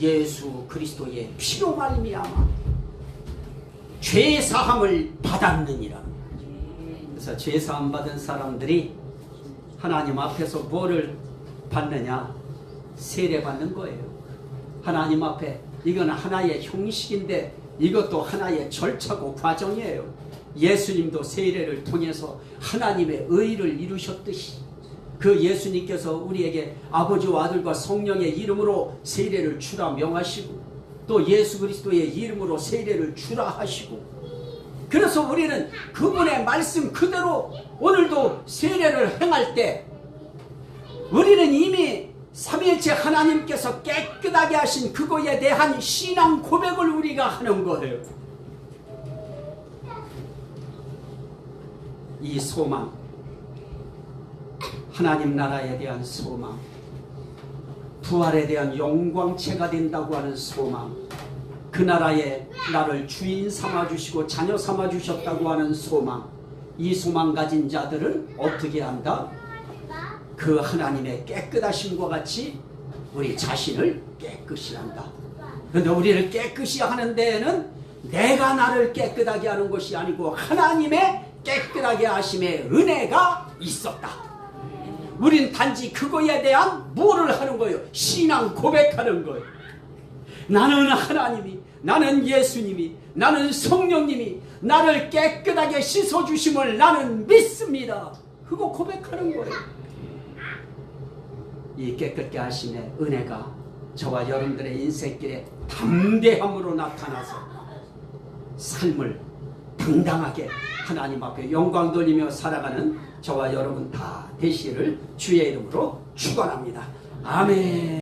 예수 그리스도의 피로 말미암아 죄 사함을 받았느니라. 그래서 죄 사함 받은 사람들이 하나님 앞에서 뭐를 받느냐? 세례 받는 거예요. 하나님 앞에 이건 하나의 형식인데 이것도 하나의 절차고 과정이에요. 예수님도 세례를 통해서 하나님의 의를 이루셨듯이 그 예수님께서 우리에게 아버지와 아들과 성령의 이름으로 세례를 주라 명하시고 또 예수 그리스도의 이름으로 세례를 주라 하시고 그래서 우리는 그분의 말씀 그대로 오늘도 세례를 행할 때 우리는 이미 삼위일체 하나님께서 깨끗하게 하신 그거에 대한 신앙 고백을 우리가 하는 거예요. 이 소망, 하나님 나라에 대한 소망, 부활에 대한 영광체가 된다고 하는 소망, 그 나라에 나를 주인 삼아 주시고 자녀 삼아 주셨다고 하는 소망, 이 소망 가진 자들은 어떻게 한다? 그 하나님의 깨끗하심과 같이 우리 자신을 깨끗이 한다. 그런데 우리를 깨끗이 하는 데에는 내가 나를 깨끗하게 하는 것이 아니고 하나님의 깨끗하게 하심의 은혜가 있었다. 우린 단지 그거에 대한 뭐를 하는 거예요? 신앙 고백하는 거예요. 나는 하나님이, 나는 예수님이, 나는 성령님이 나를 깨끗하게 씻어주심을 나는 믿습니다. 그거 고백하는 거예요. 이 깨끗게 하심의 은혜가 저와 여러분들의 인생길에 담대함으로 나타나서 삶을 당당하게 하나님 앞에 영광 돌리며 살아가는 저와 여러분 다 되시기를 주의 이름으로 축원합니다. 아멘.